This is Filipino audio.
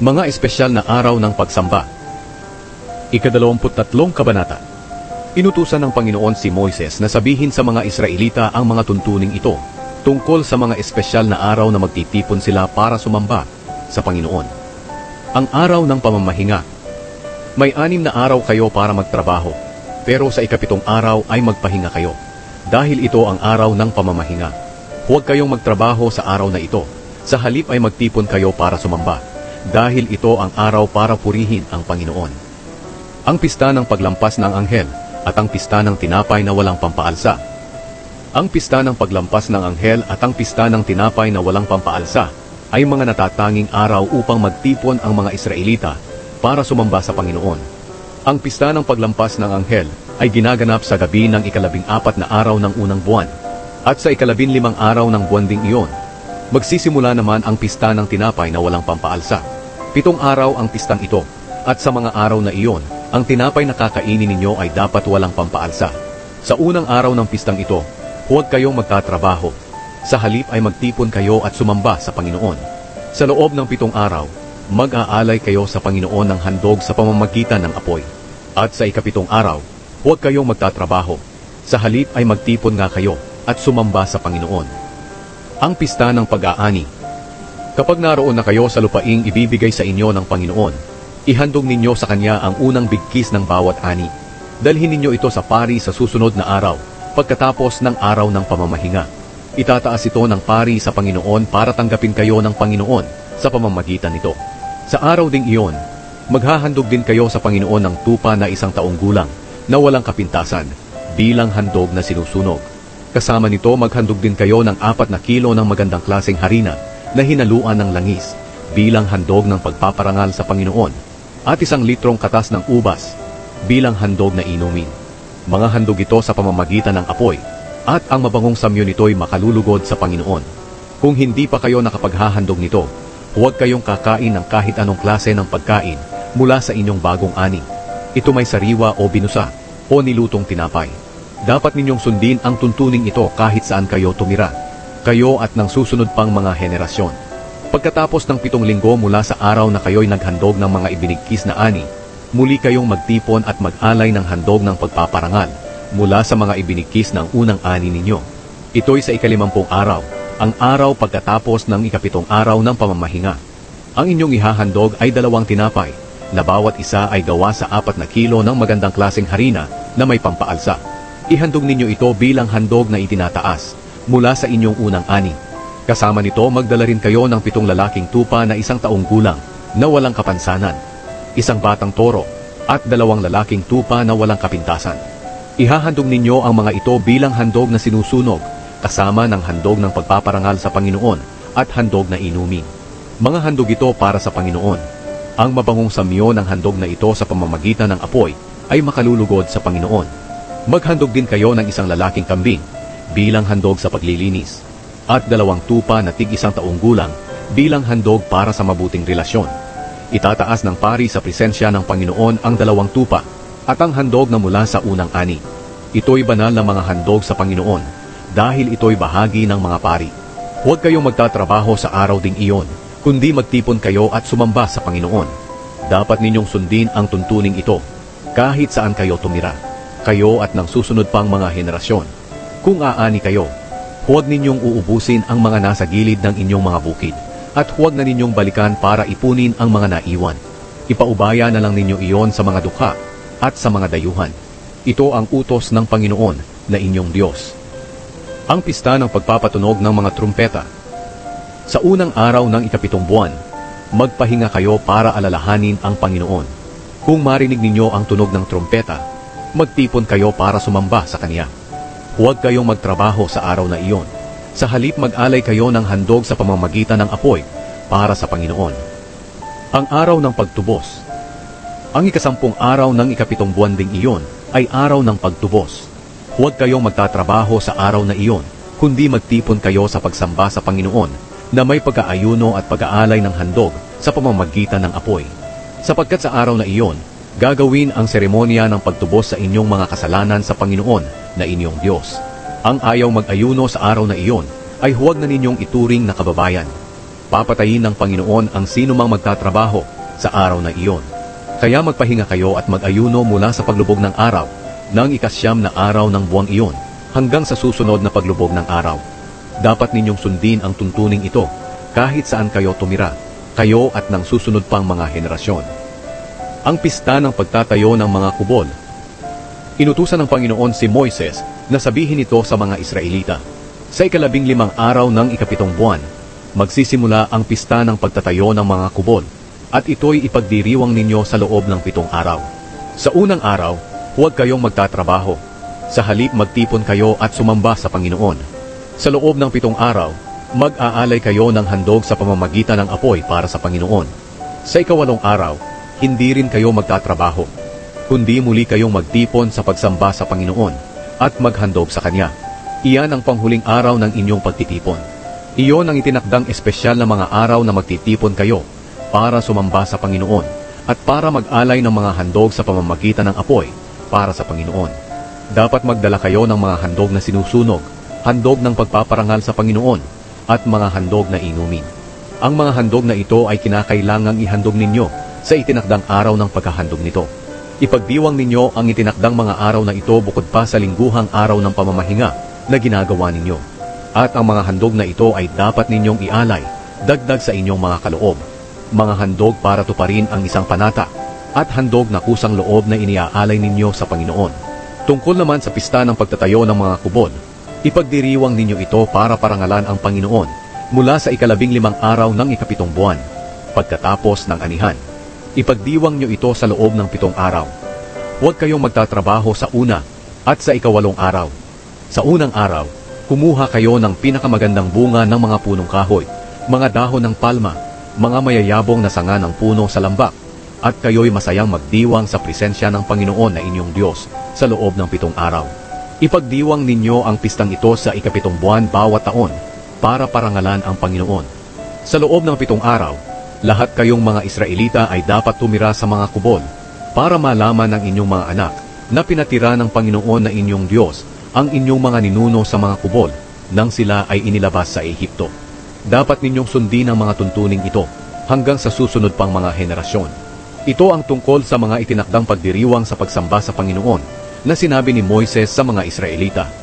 Mga espesyal na araw ng pagsamba. Ikadalawamput-tatlong kabanata. Inutusan ng Panginoon si Moises na sabihin sa mga Israelita ang mga tuntuning ito tungkol sa mga espesyal na araw na magtitipon sila para sumamba sa Panginoon. Ang araw ng pamamahinga. May anim na araw kayo para magtrabaho, pero sa ikapitong araw ay magpahinga kayo. Dahil ito ang araw ng pamamahinga. Huwag kayong magtrabaho sa araw na ito. Sa halip ay magtipon kayo para sumamba. Dahil ito ang araw para purihin ang Panginoon. Ang pista ng paglampas ng anghel at ang pista ng tinapay na walang pampaalsa. Ang pista ng paglampas ng anghel at ang pista ng tinapay na walang pampaalsa ay mga natatanging araw upang magtipon ang mga Israelita para sumamba sa Panginoon. Ang pista ng paglampas ng anghel ay ginaganap sa gabi ng ikalabing apat na araw ng unang buwan at sa ikalabing limang araw ng buwan ding iyon. Magsisimula naman ang pista ng tinapay na walang pampaalsa. Pitong araw ang pistang ito at sa mga araw na iyon, ang tinapay na kakainin ninyo ay dapat walang pampaalsa. Sa unang araw ng pistang ito, huwag kayong magtatrabaho. Sa halip ay magtipon kayo at sumamba sa Panginoon. Sa loob ng pitong araw, mag-aalay kayo sa Panginoon ng handog sa pamamagitan ng apoy. At sa ikapitong araw, huwag kayong magtatrabaho. Sa halip ay magtipon nga kayo at sumamba sa Panginoon. Ang pista ng pag-aani. Kapag naroon na kayo sa lupaing ibibigay sa inyo ng Panginoon, ihandog ninyo sa Kanya ang unang bigkis ng bawat ani. Dalhin ninyo ito sa pari sa susunod na araw, pagkatapos ng araw ng pamamahinga. Itataas ito ng pari sa Panginoon para tanggapin kayo ng Panginoon sa pamamagitan nito. Sa araw ding iyon, maghahandog din kayo sa Panginoon ng tupa na isang taong gulang na walang kapintasan bilang handog na sinusunog. Kasama nito maghandog din kayo ng apat na kilo ng magandang klaseng harina na hinaluan ng langis bilang handog ng pagpaparangal sa Panginoon at isang litrong katas ng ubas bilang handog na inumin. Mga handog ito sa pamamagitan ng apoy at ang mabangong samyo nito'y makalulugod sa Panginoon. Kung hindi pa kayo nakapaghahandog nito, huwag kayong kakain ng kahit anong klase ng pagkain mula sa inyong bagong ani. Ito may sariwa o binusa o nilutong tinapay. Dapat ninyong sundin ang tuntuning ito kahit saan kayo tumira, kayo at ng susunod pang mga henerasyon. Pagkatapos ng pitong linggo mula sa araw na kayo'y naghandog ng mga ibinigkis na ani, muli kayong magtipon at mag-alay ng handog ng pagpaparangal mula sa mga ibinigkis ng unang ani ninyo. Ito'y sa ikalimampung araw, ang araw pagkatapos ng ikapitong araw ng pamamahinga. Ang inyong ihahandog ay dalawang tinapay, na bawat isa ay gawa sa apat na kilo ng magandang klaseng harina na may pampaalsa. Ihandog ninyo ito bilang handog na itinataas mula sa inyong unang ani. Kasama nito magdala rin kayo ng pitong lalaking tupa na isang taong gulang na walang kapansanan, isang batang toro at dalawang lalaking tupa na walang kapintasan. Ihahandog ninyo ang mga ito bilang handog na sinusunog kasama ng handog ng pagpaparangal sa Panginoon at handog na inumin. Mga handog ito para sa Panginoon. Ang mabangong samyo ng handog na ito sa pamamagitan ng apoy ay makalulugod sa Panginoon. Maghandog din kayo ng isang lalaking kambing bilang handog sa paglilinis at dalawang tupa na tig isang taong gulang bilang handog para sa mabuting relasyon. Itataas ng pari sa presensya ng Panginoon ang dalawang tupa at ang handog na mula sa unang ani. Ito'y banal na mga handog sa Panginoon dahil ito'y bahagi ng mga pari. Huwag kayong magtatrabaho sa araw ding iyon, kundi magtipon kayo at sumamba sa Panginoon. Dapat ninyong sundin ang tuntuning ito kahit saan kayo tumira, kayo at ng susunod pang mga henerasyon. Kung aani kayo, huwag ninyong uubusin ang mga nasa gilid ng inyong mga bukid at huwag na ninyong balikan para ipunin ang mga naiwan. Ipaubaya na lang ninyo iyon sa mga dukha at sa mga dayuhan. Ito ang utos ng Panginoon na inyong Diyos. Ang pista ng pagpapatunog ng mga trumpeta. Sa unang araw ng ikapitong buwan, magpahinga kayo para alalahanin ang Panginoon. Kung marinig ninyo ang tunog ng trumpeta, magtipon kayo para sumamba sa Kanya. Huwag kayong magtrabaho sa araw na iyon. Sa halip mag-alay kayo ng handog sa pamamagitan ng apoy para sa Panginoon. Ang araw ng pagtubos. Ang ikasampung araw ng ikapitong buwan ding iyon ay araw ng pagtubos. Huwag kayong magtatrabaho sa araw na iyon, kundi magtipon kayo sa pagsamba sa Panginoon na may pag-aayuno at pag-aalay ng handog sa pamamagitan ng apoy. Sapagkat sa araw na iyon, gagawin ang seremonya ng pagtubos sa inyong mga kasalanan sa Panginoon na inyong Diyos. Ang ayaw mag-ayuno sa araw na iyon ay huwag na ninyong ituring na kababayan. papatayin ng Panginoon ang sino mang magtatrabaho sa araw na iyon. Kaya magpahinga kayo at mag-ayuno mula sa paglubog ng araw ng ikasyam na araw ng buwang iyon hanggang sa susunod na paglubog ng araw. Dapat ninyong sundin ang tuntuning ito kahit saan kayo tumira, kayo at ng susunod pang mga henerasyon. Ang pista ng pagtatayo ng mga kubol. Inutusan ng Panginoon si Moises na sabihin ito sa mga Israelita. Sa ikalabing limang araw ng ikapitong buwan, magsisimula ang pista ng pagtatayo ng mga kubol at ito'y ipagdiriwang ninyo sa loob ng pitong araw. Sa unang araw, huwag kayong magtatrabaho. Sa halip magtipon kayo at sumamba sa Panginoon. Sa loob ng pitong araw, mag-aalay kayo ng handog sa pamamagitan ng apoy para sa Panginoon. Sa ikawalong araw, hindi rin kayo magtatrabaho, kundi muli kayong magtipon sa pagsamba sa Panginoon at maghandog sa Kanya. Iyan ang panghuling araw ng inyong pagtitipon. Iyon ang itinakdang espesyal na mga araw na magtitipon kayo para sumamba sa Panginoon at para mag-alay ng mga handog sa pamamagitan ng apoy para sa Panginoon. Dapat magdala kayo ng mga handog na sinusunog, handog ng pagpaparangal sa Panginoon, at mga handog na inumin. Ang mga handog na ito ay kinakailangang ihandog ninyo sa itinakdang araw ng paghahandog nito. Ipagdiwang ninyo ang itinakdang mga araw na ito bukod pa sa lingguhang araw ng pamamahinga na ginagawa ninyo. At ang mga handog na ito ay dapat ninyong ialay, dagdag sa inyong mga kaloob. Mga handog para tuparin ang isang panata, at handog na kusang loob na iniaalay ninyo sa Panginoon. Tungkol naman sa pista ng pagtatayo ng mga kubol, ipagdiriwang ninyo ito para parangalan ang Panginoon mula sa ikalabing limang araw ng ikapitong buwan, pagkatapos ng anihan. Ipagdiwang nyo ito sa loob ng pitong araw. Huwag kayong magtatrabaho sa una at sa ikawalong araw. Sa unang araw, kumuha kayo ng pinakamagandang bunga ng mga punong kahoy, mga dahon ng palma, mga mayayabong na sanga ng puno sa lambak, at kayo'y masayang magdiwang sa presensya ng Panginoon na inyong Diyos sa loob ng pitong araw. Ipagdiwang ninyo ang pistang ito sa ikapitong buwan bawat taon para parangalan ang Panginoon. Sa loob ng pitong araw, lahat kayong mga Israelita ay dapat tumira sa mga kubol para malaman ng inyong mga anak na pinatira ng Panginoon na inyong Diyos ang inyong mga ninuno sa mga kubol nang sila ay inilabas sa Ehipto. Dapat ninyong sundin ang mga tuntuning ito hanggang sa susunod pang mga henerasyon. Ito ang tungkol sa mga itinakdang pagdiriwang sa pagsamba sa Panginoon na sinabi ni Moises sa mga Israelita.